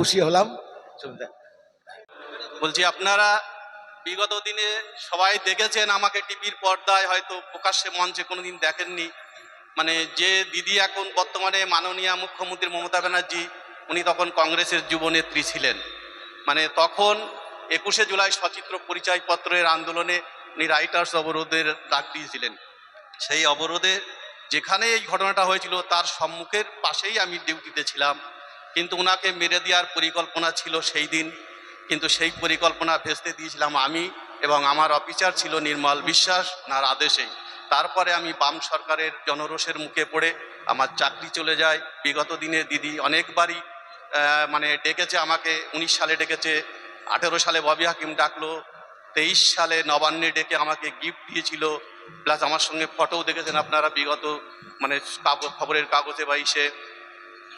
খুশি হলাম। বলছি, আপনারা বিগত দিনে সবাই দেখেছেন আমাকে টিভির পর্দায় হয়তো প্রকাশ্যে মঞ্চে কোনোদিন দেখেননি। মানে যে দিদি এখন বর্তমানে মাননীয় মুখ্যমন্ত্রী মমতা ব্যানার্জি, উনি তখন কংগ্রেসের যুবনেত্রী ছিলেন। মানে তখন একুশে জুলাই সচিত্র পরিচয়পত্রের আন্দোলনে উনি রাইটার্স অবরোধের ডাক দিয়েছিলেন। সেই অবরোধে যেখানে এই ঘটনাটা হয়েছিল, তার সম্মুখের পাশেই আমি ডিউটিতে ছিলাম। কিন্তু ওনাকে মেরে দেওয়ার পরিকল্পনা ছিল সেই দিন। কিন্তু সেই পরিকল্পনা ভেস্তে দিয়েছিলাম আমি এবং আমার অফিসার ছিল নির্মল বিশ্বাস ওনার আদেশেই তারপরে আমি বাম সরকারের জনরোষের মুখে পড়ে আমার চাকরি চলে যায়। বিগত দিনে দিদি অনেকবারই মানে ডেকেছে আমাকে, উনিশ সালে ডেকেছে, আঠেরো সালে ববি হাকিম ডাকলো, তেইশ সালে নবান্নে ডেকে আমাকে গিফট দিয়েছিল। প্লাস আমার সঙ্গে ফটোও দেখেছেন আপনারা বিগত মানে খবরের কাগজে বা ইসে।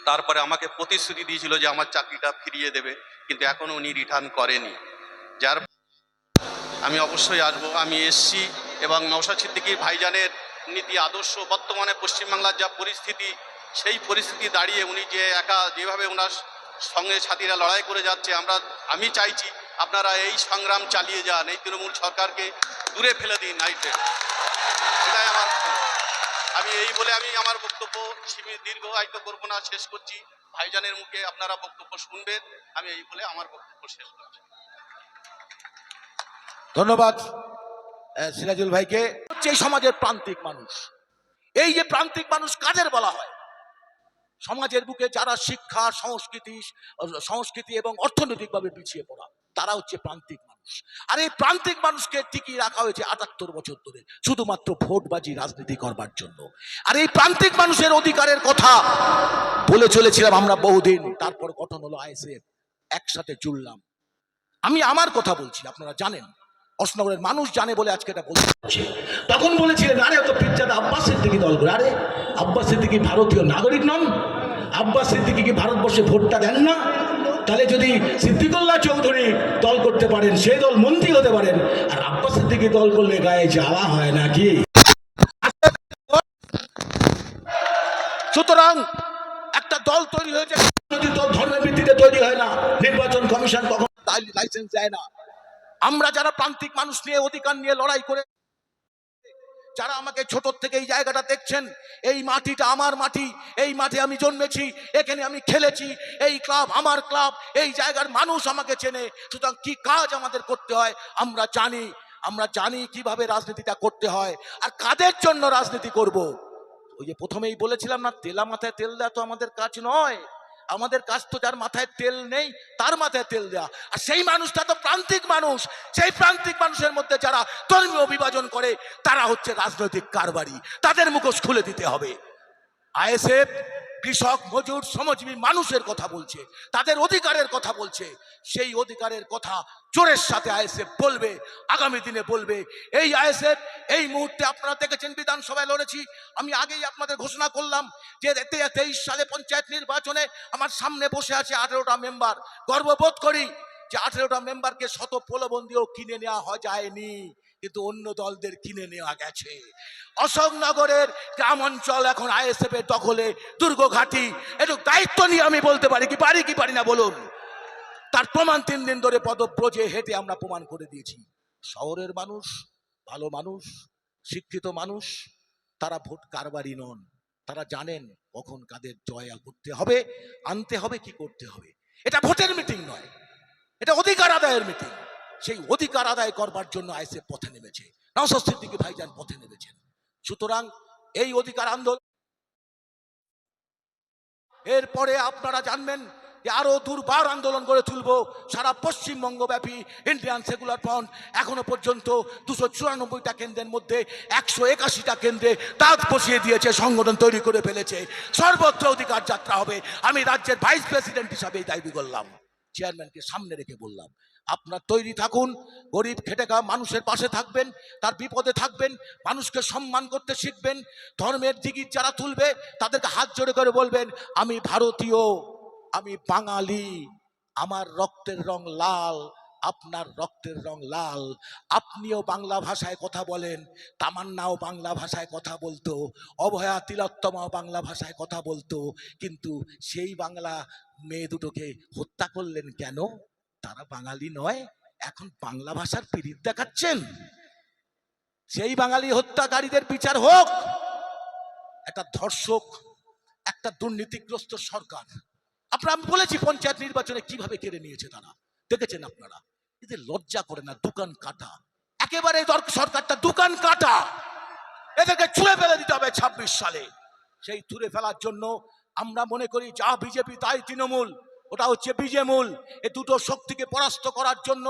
তারপরে আমাকে প্রতিশ্রুতি দিয়েছিল যে আমার চাকরিটা ফিরিয়ে দেবে, কিন্তু এখনও উনি রিটার্ন করেনি। যার আমি অবশ্যই আসব। আমি এসছি এবং নৌশাদ সিদ্দিকির ভাইজানের নীতি, আদর্শ, বর্তমানে পশ্চিমবাংলার যা পরিস্থিতি, সেই পরিস্থিতি দাঁড়িয়ে উনি যে একা যেভাবে ওনার সঙ্গে সাথীরা লড়াই করে যাচ্ছে, আমরা, আমি চাইছি আপনারা এই সংগ্রাম চালিয়ে যান, এই তৃণমূল সরকারকে দূরে ফেলে দিন, নাইটে। আমার আমি এই বলে আমি আমার বক্তব্য দীর্ঘায়িত করব না, শেষ করছি। ভাইজানের মুখে আপনারা বক্তব্য শুনবেন, আমি এই বলে আমার বক্তব্য শেষ করছি। ধন্যবাদ সিরাজুল ভাইকে। হচ্ছে এই সমাজের প্রান্তিক মানুষ। এই যে প্রান্তিক মানুষ কাদের বলা হয়? সমাজের বুকে যারা শিক্ষা, সংস্কৃতি সংস্কৃতি এবং অর্থনৈতিকভাবে পিছিয়ে পড়া, তারা হচ্ছে প্রান্তিক আর এই প্রান্তিক মানুষকে টিকিয়ে রাখা হয়েছে আটাত্তর বছর ধরে, শুধুমাত্র ভোটবাজি রাজনীতি করবার জন্য। আর এই প্রান্তিক মানুষের অধিকারের কথা বলে চলেছিলাম আমরা বহুদিন, তারপর গঠন হলো আইএসএফ, একসাথে জুড়লাম। আমি আমার কথা বলছি, আপনারা জানেন অশনগরের মানুষ জানে বলে আজকে এটা বলছে। তখন বলেছিলেন, আরে তো পিজ্জাদা আব্বাস সিদ্দিকি দল করে, আরে, আব্বাস সিদ্দিকি ভারতীয় নাগরিক নন, আব্বাস সিদ্দিকি কি ভারতবর্ষে ভোটটা দেন না? তাহলে যদি সিদ্দিকুল্লাহ চৌধুরী দল করতে পারেন সেই দল মন্ত্রী হতে পারেন আর আব্বাস সিদ্দিকি দল করলে গায়ে জ্বালা হয় নাকি? সুতরাং একটা দল তৈরি হয়েছে। যদি দল ধর্মের ভিত্তিতে তৈরি হয় না নির্বাচন কমিশন তখন লাইসেন্স দেয় না। আমরা যারা প্রান্তিক মানুষ নিয়ে অধিকার নিয়ে লড়াই করে যারা আমাকে ছোট থেকে এই জায়গাটা দেখছেন, এই মাটিটা আমার মাটি, এই মাঠে আমি জন্মেছি, এখানে আমি খেলেছি, এই ক্লাব আমার ক্লাব, এই জায়গার মানুষ আমাকে চেনে, সুতরাং কি কাজ আমাদের করতে হয় আমরা জানি আমরা জানি কীভাবে রাজনীতিটা করতে হয় আর কাদের জন্য রাজনীতি করব। ওই যে প্রথমেই বলেছিলাম না, তেলা মাথায় তেল দেওয়া তো আমাদের কাজ নয়। আমাদের কাজ তো যার মাথায় তেল নেই, তার মাথায় তেল দেয়া। আর সেই মানুষটা তো প্রান্তিক মানুষ। সেই প্রান্তিক মানুষের মধ্যে যারা ধর্মীয় বিভাজন করে, তারা হচ্ছে রাজনৈতিক কারবারি। তাদের মুখোশ খুলে দিতে হবে। আইএসএফ কৃষক, মজুর, শ্রমজীবী মানুষের কথা বলছে, তাদের অধিকারের কথা বলছে। সেই অধিকারের কথা জোরের সাথে আইএসএফ বলবে, আগামী দিনে বলবে। এই আইএসএফ, এই মুহূর্তে আপনারা দেখেছেন বিধানসভায় লড়েছি। আমি আগেই আপনাদের ঘোষণা করলাম যে তেইশ সালে পঞ্চায়েত নির্বাচনে আমার সামনে বসে আছে আঠেরোটা মেম্বার। গর্ববোধ করি যে আঠেরোটা মেম্বারকে শত প্রলোবন্দিও কিনে নেওয়া হয় যায়নি। কিন্তু অন্য দলদের কিনে নেওয়া গেছে। অশোকনগরের গ্রাম অঞ্চল এখন আইএসএফ এর দখলে, দুর্গঘাটি। একটু দায়িত্ব নিয়ে আমি বলতে পারি কি পারি কি, পারি না, বলুন। তার প্রমাণ তিন দিন ধরে পদব্রজে হেঁটে আমরা প্রমাণ করে দিয়েছি। শহরের মানুষ, ভালো মানুষ, শিক্ষিত মানুষ, তারা ভোট কারবারি নন। তারা জানেন কখন কাদের জয়া করতে হবে, আনতে হবে, কি করতে হবে। এটা ভোটের মিটিং নয়। এটা অধিকার আদায়ের মিটিং। সেই অধিকার আদায় করবার জন্য আইসে পথে নেমেছে। নওশাদ সিদ্দিকী ভাইজান পথে নেমেছেন। সুতরাং এই অধিকার আন্দোলন এরপরে আপনারা জানবেন যে আরও দুর্বার আন্দোলন গড়ে তুলব। সারা পশ্চিমবঙ্গ ব্যাপী ইন্ডিয়ান সেকুলার ফ্রন্ট এখনও পর্যন্ত দুশো চুরানব্বইটা কেন্দ্রের মধ্যে একশো একাশিটা কেন্দ্রে দাঁত বসিয়ে দিয়েছে, সংগঠন তৈরি করে ফেলেছে। সর্বত্র অধিকার যাত্রা হবে। আমি রাজ্যের ভাইস প্রেসিডেন্ট হিসাবে এই দাবি করলাম। চেয়ারম্যানকে সামনে রেখে বললাম আপনার তৈরি থাকুন, গরিব খেটে খাওয়া মানুষের পাশে থাকবেন, তার বিপদে থাকবেন, মানুষকে সম্মান করতে শিখবেন, ধর্মের দিগির যারা তুলবে, তাদেরকে হাত জোরে করে বলবেন, আমি ভারতীয়, আমি বাঙালি, আমার রক্তের রং লাল, আপনার রক্তের রং লাল। আপনিও বাংলা ভাষায় কথা বলেন, তামান্নাও বাংলা ভাষায় কথা বলতো, অভয়া তিলোত্তমাও বাংলা ভাষায় কথা বলতো, কিন্তু সেই বাংলা মেয়ে দুটোকে হত্যা করলেন কেন? তারা বাঙালি নয়, এখন বাংলা ভাষার পিরিত দেখাচ্ছেন। সেই বাঙালি হত্যাকারীদের বিচার হোক, একটা ধর্ষক, একটা দুর্নীতিগ্রস্ত সরকার। আপনার আমি বলেছি পঞ্চায়েত নির্বাচনে কীভাবে কেড়ে নিয়েছে তারা। দেখেছেন আপনারা? এদের লজ্জা করে না, দোকান কাটা। একেবারে সরকারটা দোকান কাটা। এদেরকে ছুঁড়ে ফেলে দিতে হবে ছাব্বিশ সালে। সেই তুলে ফেলার জন্য আমরা মনে করি যা বিজেপি, তাই তৃণমূল। ওটা হচ্ছে বিজেমূল। এ দুটো শক্তিকে পরাস্ত করার জন্য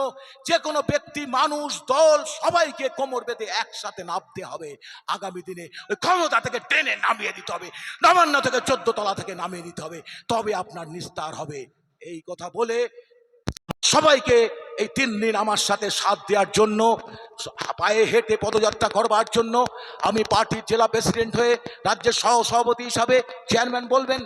যে কোনো ব্যক্তি, মানুষ, দল, সবাইকে কোমর বেঁধে একসাথে নামতে হবে। আগামী দিনে ওই ক্ষমতা থেকে টেনে নামিয়ে দিতে হবে। নবান্ন থেকে চোদ্দ তলা থেকে নামিয়ে দিতে হবে। তবে আপনার নিস্তার হবে। এই কথা বলে সবাইকে এই তিন দিন আমার সাথে সাথ দেওয়ার জন্য, পায়ে হেঁটে পদযাত্রা করবার জন্য আমি পার্টির জেলা প্রেসিডেন্ট হয়ে রাজ্যের সহ সভাপতি হিসাবে চেয়ারম্যান বলবেন।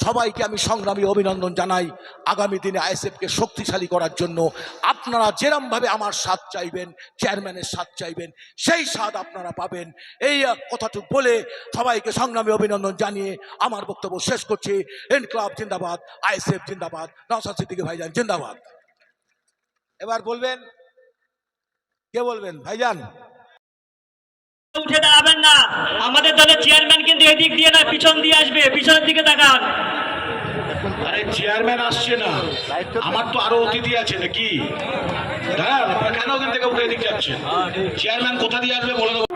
সবাইকে আমি সংগ্রামী অভিনন্দন জানাই আগামী দিনে আইএসএফকে শক্তিশালী করার জন্য। আপনারা যেরমভাবে আমার সাথ চাইবেন, চেয়ারম্যানের সাথ চাইবেন, সেই স্বাদ আপনারা পাবেন। এই কথাটুকু বলে সবাইকে সংগ্রামী অভিনন্দন জানিয়ে আমার বক্তব্য শেষ করছি। ইনকলাব জিন্দাবাদ, আইএসএফ জিন্দাবাদ নওসাদ সিদ্দিকী ভাইজান জিন্দাবাদ। এবার বলবেন, কে বলবেন? ভাইজান। উঠে দাঁড়াবেন না। আমাদের দলের চেয়ারম্যান কিন্তু এদিক দিয়ে না পিছন দিয়ে আসবে। পিছনের দিকে তাকান। আরে চেয়ারম্যান আসছে না। আমার তো আরও অতিথি আছে নাকি? দাঁড়ান কেন ওখান থেকে উঠে এদিকে যাচ্ছেন? চেয়ারম্যান কোথা দিয়ে আসবে বলে দেবো।